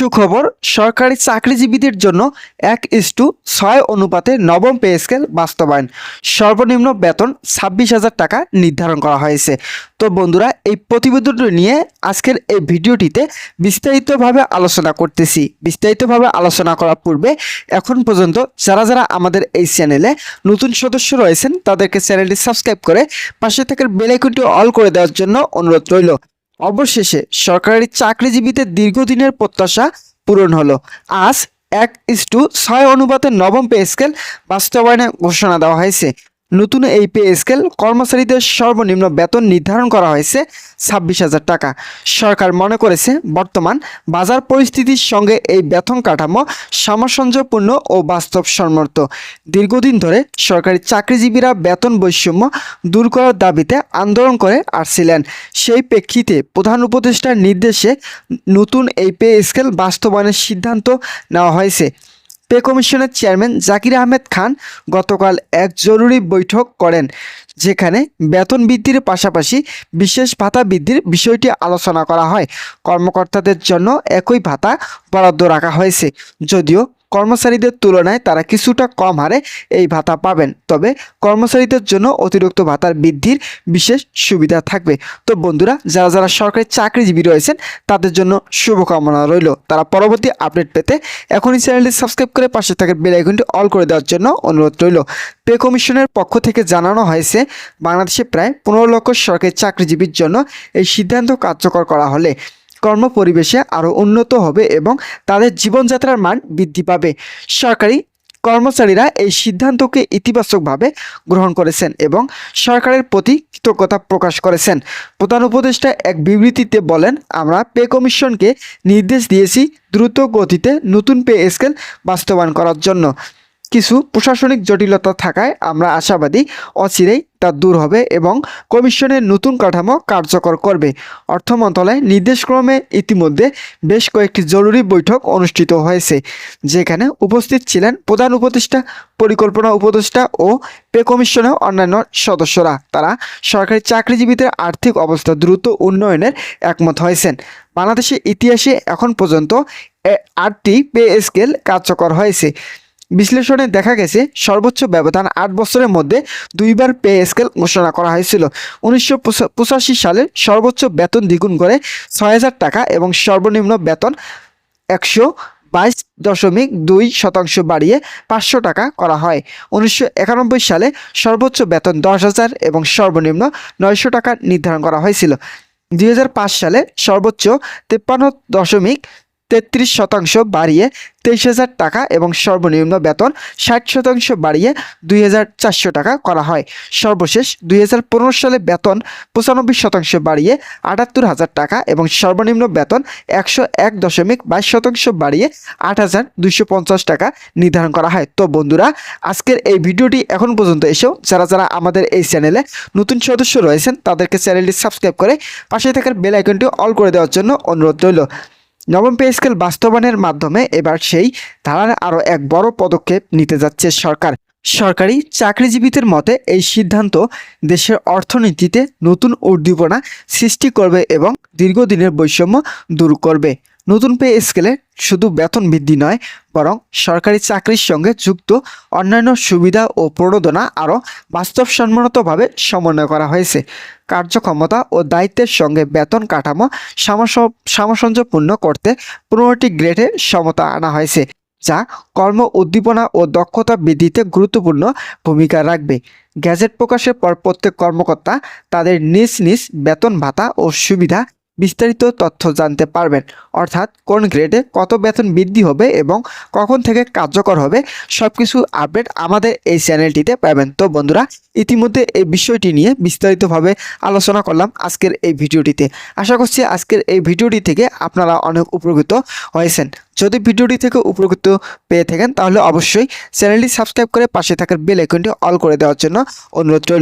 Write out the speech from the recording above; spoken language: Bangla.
সুখবর, সরকারি চাকরিজীবীদের জন্য এক ইস্টু ছয় অনুপাতে নবম পে স্কেল বাস্তবায়ন। সর্বনিম্ন বেতন ছাব্বিশ হাজার টাকা নির্ধারণ করা হয়েছে। তো বন্ধুরা, এই প্রতিবেদনটি নিয়ে আজকের এই ভিডিওটিতে বিস্তারিতভাবে আলোচনা করতেছি। বিস্তারিতভাবে আলোচনা করার পূর্বে এখন পর্যন্ত যারা যারা আমাদের এই চ্যানেলে নতুন সদস্য রয়েছেন, তাদেরকে চ্যানেলটি সাবস্ক্রাইব করে পাশে থাকার বেলাইকনটি অল করে দেওয়ার জন্য অনুরোধ রইল। অবশেষে সরকারি চাকরিজীবীদের দীর্ঘদিনের প্রত্যাশা পূরণ হলো। আজ এক ইস্টু ছয় অনুপাতে নবম পে স্কেল বাস্তবায়নে ঘোষণা দেওয়া হয়েছে। নতুন এই পে স্কেল কর্মচারীদের সর্বনিম্ন বেতন নির্ধারণ করা হয়েছে ছাব্বিশ হাজার টাকা। সরকার মনে করেছে, বর্তমান বাজার পরিস্থিতির সঙ্গে এই বেতন কাঠামো সামঞ্জস্যপূর্ণ ও বাস্তব বাস্তবসম্মত। দীর্ঘদিন ধরে সরকারি চাকরিজীবীরা বেতন বৈষম্য দূর করার দাবিতে আন্দোলন করে আসছিলেন। সেই প্রেক্ষিতে প্রধান উপদেষ্টার নির্দেশে নতুন এই পে স্কেল বাস্তবায়নের সিদ্ধান্ত নেওয়া হয়েছে। পে কমিশনের চেয়ারম্যান জাকির আহমেদ খান গতকাল এক জরুরি বৈঠক করেন, যেখানে বেতন বৃদ্ধির পাশাপাশি বিশেষ ভাতা বৃদ্ধির বিষয়টি আলোচনা করা হয়। কর্মকর্তাদের জন্য একই ভাতা বরাদ্দ রাখা হয়েছে, যদিও কর্মচারীদের তুলনায় তারা কিছুটা কম হারে এই ভাতা পাবেন। তবে কর্মচারীদের জন্য অতিরিক্ত ভাতার বৃদ্ধির বিশেষ সুবিধা থাকবে। তো বন্ধুরা, যারা যারা সরকারি চাকরিজীবী রয়েছেন, তাদের জন্য শুভকামনা রইল। তারা পরবর্তী আপডেট পেতে এখনই চ্যানেলটি সাবস্ক্রাইব করে পাশে থাকা বেল আইকনটি অল করে দেওয়ার জন্য অনুরোধ রইল। পে কমিশনের পক্ষ থেকে জানানো হয়েছে, বাংলাদেশে প্রায় পনেরো লক্ষ সরকারি চাকরিজীবীর জন্য এই সিদ্ধান্ত কার্যকর করা হলে কর্মপরিবেশে আরও উন্নত হবে এবং তাদের জীবনযাত্রার মান বৃদ্ধি পাবে। সরকারি কর্মচারীরা এই সিদ্ধান্তকে ইতিবাচকভাবে গ্রহণ করেছেন এবং সরকারের প্রতি কৃতজ্ঞতা প্রকাশ করেছেন। প্রধান উপদেষ্টা এক বিবৃতিতে বলেন, আমরা পে কমিশনকে নির্দেশ দিয়েছি দ্রুত গতিতে নতুন পে স্কেল বাস্তবায়ন করার জন্য। কিছু প্রশাসনিক জটিলতা থাকায় আমরা আশাবাদী, অচিরেই তা দূর হবে এবং কমিশনের নতুন কাঠামো কার্যকর করবে। অর্থ মন্ত্রণালয় নির্দেশক্রমে ইতিমধ্যে বেশ কয়েকটি জরুরি বৈঠক অনুষ্ঠিত হয়েছে, যেখানে উপস্থিত ছিলেন প্রধান উপদেষ্টা, পরিকল্পনা উপদেষ্টা ও পে কমিশনের অন্যান্য সদস্যরা। তারা সরকারি চাকরিজীবীদের আর্থিক অবস্থা দ্রুত উন্নয়নের একমত হয়েছেন। বাংলাদেশের ইতিহাসে এখন পর্যন্ত আটটি পে স্কেল কার্যকর হয়েছে। বিশ্লেষণে দেখা গেছে সর্বোচ্চ ব্যবধান আট বছরের মধ্যে দুইবার পে স্কেল ঘোষণা করা হয়েছিল। উনিশশো পঁচাশি সালে সর্বোচ্চ বেতন দ্বিগুণ করে ছয় হাজার টাকা এবং সর্বনিম্ন বেতন একশো বাইশ দশমিক দুই শতাংশ বাড়িয়ে পাঁচশো টাকা করা হয়। উনিশশো একানব্বই সালে সর্বোচ্চ বেতন দশ হাজার এবং সর্বনিম্ন নয়শো টাকা নির্ধারণ করা হয়েছিল। দুই হাজার পাঁচ সালে সর্বোচ্চ তেপ্পান্ন দশমিক তেত্রিশ শতাংশ বাড়িয়ে তেইশ হাজার টাকা এবং সর্বনিম্ন বেতন ষাট শতাংশ বাড়িয়ে দুই হাজার চারশো টাকা করা হয়। সর্বশেষ দুই হাজার পনেরো সালে বেতন পঁচানব্বই শতাংশ বাড়িয়ে আটাত্তর হাজার টাকা এবং সর্বনিম্ন বেতন একশো এক দশমিক বাইশ শতাংশ বাড়িয়ে আট হাজার দুইশো পঞ্চাশ টাকা নির্ধারণ করা হয়। তো বন্ধুরা, আজকের এই ভিডিওটি এখন পর্যন্ত এসেও যারা যারা আমাদের এই চ্যানেলে নতুন সদস্য রয়েছেন তাদেরকে চ্যানেলটি সাবস্ক্রাইব করে পাশে থাকার বেল আইকনটি অল করে দেওয়ার জন্য অনুরোধ রইল। নবম পে স্কেল বাস্তবায়নের মাধ্যমে এবার সেই ধারার আরও এক বড় পদক্ষেপ নিতে যাচ্ছে সরকার। সরকারি চাকরিজীবীদের মতে এই সিদ্ধান্ত দেশের অর্থনীতিতে নতুন উদ্দীপনা সৃষ্টি করবে এবং দীর্ঘদিনের বৈষম্য দূর করবে। নতুন পে স্কেলে শুধু বেতন বৃদ্ধি নয়, বরং সরকারি চাকরির সঙ্গে যুক্ত অন্যান্য সুবিধা ও প্রণোদনা আরও বাস্তবসম্মতভাবে সমন্বয় করা হয়েছে। কার্যক্ষমতা ও দায়িত্বের সঙ্গে বেতন কাঠামো সামসঞ্জপূর্ণ করতে পনেরোটি গ্রেডে সমতা আনা হয়েছে, যা কর্ম উদ্দীপনা ও দক্ষতা বৃদ্ধিতে গুরুত্বপূর্ণ ভূমিকা রাখবে। গ্যাজেট প্রকাশের পর প্রত্যেক কর্মকর্তা তাদের নিজ নিজ বেতন ভাতা ও সুবিধা বিস্তারিত তথ্য জানতে পারবেন। অর্থাৎ কোন গ্রেডে কত বেতন বৃদ্ধি হবে এবং কখন থেকে কার্যকর হবে সব কিছু আপডেট আমাদের এই চ্যানেলটিতে পাবেন। তো বন্ধুরা, ইতিমধ্যে এই বিষয়টি নিয়ে বিস্তারিতভাবে আলোচনা করলাম আজকের এই ভিডিওটিতে। আশা করছি আজকের এই ভিডিওটি থেকে আপনারা অনেক উপকৃত হয়েছেন। যদি ভিডিওটি থেকে উপকৃত পেয়ে থাকেন, তাহলে অবশ্যই চ্যানেলটি সাবস্ক্রাইব করে পাশে থাকার বেল আইকনটি অল করে দেওয়ার জন্য অনুরোধ রইল।